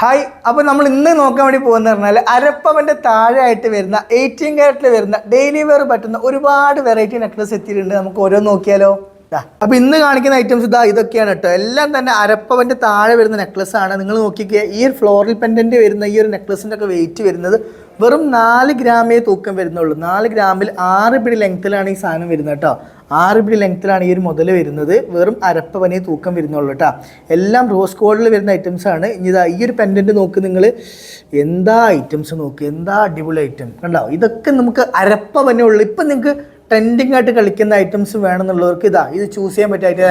Hi അപ്പോൾ നമ്മൾ ഇന്ന് നോക്കാൻ വേണ്ടി പോകുന്നത് പറഞ്ഞാൽ അരപ്പവന്റെ താഴെയായിട്ട് വരുന്ന എയ്റ്റീൻ കാരറ്റിൽ വരുന്ന ഡെയിലി വെയർ പറ്റുന്ന ഒരുപാട് വെറൈറ്റി നെക്ലസ് എത്തിയിട്ടുണ്ട്. നമുക്ക് ഓരോ നോക്കിയാലോ? ദാ. അപ്പോൾ ഇന്ന് കാണിക്കുന്ന ഐറ്റംസ് ഇതാ ഇതൊക്കെയാണ് കേട്ടോ എല്ലാം തന്നെ അരപ്പവന്റെ താഴെ വരുന്ന നെക്ലസ് ആണ്. നിങ്ങൾ നോക്കിക്കുക ഈ ഒരു ഫ്ലോറൽ പെൻഡന്റ് വരുന്ന ഈ ഒരു നെക്ലസിന്റെ ഒക്കെ വെയിറ്റ് വരുന്നത് വെറും നാല് ഗ്രാമേ തൂക്കം വരുന്നുള്ളൂ. നാല് ഗ്രാമിൽ ആറ് പിടി ലെങ്ത്തിലാണ് ഈ സാധനം വരുന്നത് കേട്ടോ ആറ് പിടി ലെങ്ത്തിലാണ് ഈ ഒരു മുതൽ വരുന്നത്. വെറും അരപ്പവനെ തൂക്കം വരുന്നുള്ളൂ കേട്ടോ എല്ലാം റോസ് ഗോൾഡിൽ വരുന്ന ഐറ്റംസ് ആണ്. ഇനി ഇതാ ഈ ഒരു പെൻഡന്റ് നോക്ക് നിങ്ങൾ. എന്താ ഐറ്റംസ് നോക്ക്? എന്താ അടിപൊളി ഐറ്റം കണ്ടോ? ഇതൊക്കെ നമുക്ക് അരപ്പവനേ ഉള്ളൂ. ഇപ്പം നിങ്ങൾക്ക് ട്രെൻഡിങ് ആയിട്ട് കളിക്കുന്ന ഐറ്റംസ് വേണമെന്നുള്ളവർക്ക് ഇതാ ഇത് ചൂസ് ചെയ്യാൻ പറ്റായിട്ട്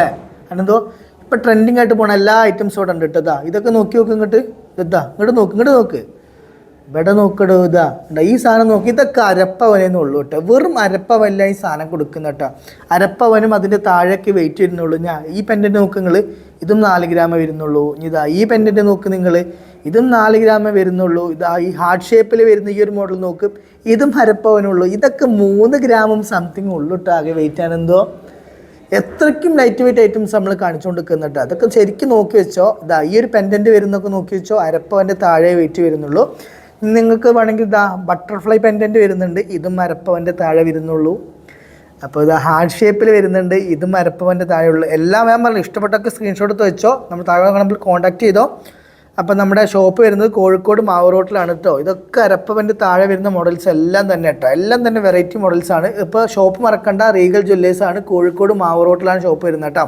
അതെന്തോ? ഇപ്പൊ ട്രെൻഡിങ് ആയിട്ട് പോണ എല്ലാ ഐറ്റംസും ഇവിടെ ഉണ്ട് കേട്ടോ ഇതാ. ഇതൊക്കെ നോക്കി നോക്ക് ഇങ്ങോട്ട്. ഇതാ ഇങ്ങോട്ട് നോക്ക് ഇങ്ങോട്ട് നോക്ക്. ഇവിടെ നോക്കടോ ഇതാ. ഈ സാധനം നോക്കി ഇതൊക്കെ അരപ്പവനേന്ന് ഉള്ളൂ കേട്ടോ. വെറും അരപ്പവല്ല ഈ സാധനം കൊടുക്കുന്ന കേട്ടോ. അരപ്പവനും അതിന്റെ താഴേക്ക് വെയിറ്റ് വരുന്നുള്ളൂ. ഞാൻ ഈ പെൻഡന്റ് നോക്ക് നിങ്ങൾ ഇതും നാല് ഗ്രാമേ വരുന്നുള്ളൂ. ഇതാ ഈ പെൻഡന്റ് നോക്ക് നിങ്ങൾ ഇതും നാല് ഗ്രാമേ വരുന്നുള്ളൂ. ഇതാ ഈ ഹാർട്ട് ഷേപ്പിൽ വരുന്ന ഈ ഒരു മോഡൽ നോക്ക്. ഇതും അരപ്പവനുള്ളൂ. ഇതൊക്കെ മൂന്ന് ഗ്രാമും സംതിങ് ഉള്ളൂ കേട്ടോ. ആകെ വെയിറ്റ് ആണെന്തോ എത്രയ്ക്കും ലൈറ്റ് വെയിറ്റ് ഐറ്റംസ് നമ്മൾ കാണിച്ചുകൊണ്ടിരിക്കുന്നുണ്ട് അതൊക്കെ ശരിക്കും നോക്കി വെച്ചോ. ഇതാ ഈ ഒരു പെൻഡന്റ് വരുന്നൊക്കെ നോക്കി വെച്ചോ. അരപ്പവന്റെ താഴെ വെയിറ്റ് വരുന്നുള്ളൂ. നിങ്ങൾക്ക് വേണമെങ്കിൽ ഇതാ ബട്ടർഫ്ലൈ പെൻഡന്റ് വരുന്നുണ്ട്. ഇതും മരപ്പവന്റെ താഴെ വരുന്നുള്ളൂ. അപ്പോൾ ഇത് ഹാർഡ് ഷേപ്പിൽ വരുന്നുണ്ട്. ഇതും താഴെ താഴെയുള്ളൂ എല്ലാം ഞാൻ പറഞ്ഞു. ഇഷ്ടപ്പെട്ടൊക്കെ സ്ക്രീൻഷോട്ട് എടുത്ത് വെച്ചോ. നമ്മൾ താഴെ നമ്മൾ കോൺടാക്ട് ചെയ്തോ. അപ്പോൾ നമ്മുടെ ഷോപ്പ് വരുന്നത് കോഴിക്കോട് മാവ് റോട്ടിലാണ് കേട്ടോ ഇതൊക്കെ അരപ്പവന്റെ താഴെ വരുന്ന മോഡൽസ് എല്ലാം തന്നെ കേട്ടോ എല്ലാം തന്നെ വെറൈറ്റി മോഡൽസാണ് ഇപ്പോൾ ഷോപ്പ് മറക്കണ്ട. റീഗൽ ജ്വല്ലേഴ്സാണ് കോഴിക്കോട് മാവ് റോട്ടിലാണ് ഷോപ്പ് വരുന്നത് കേട്ടോ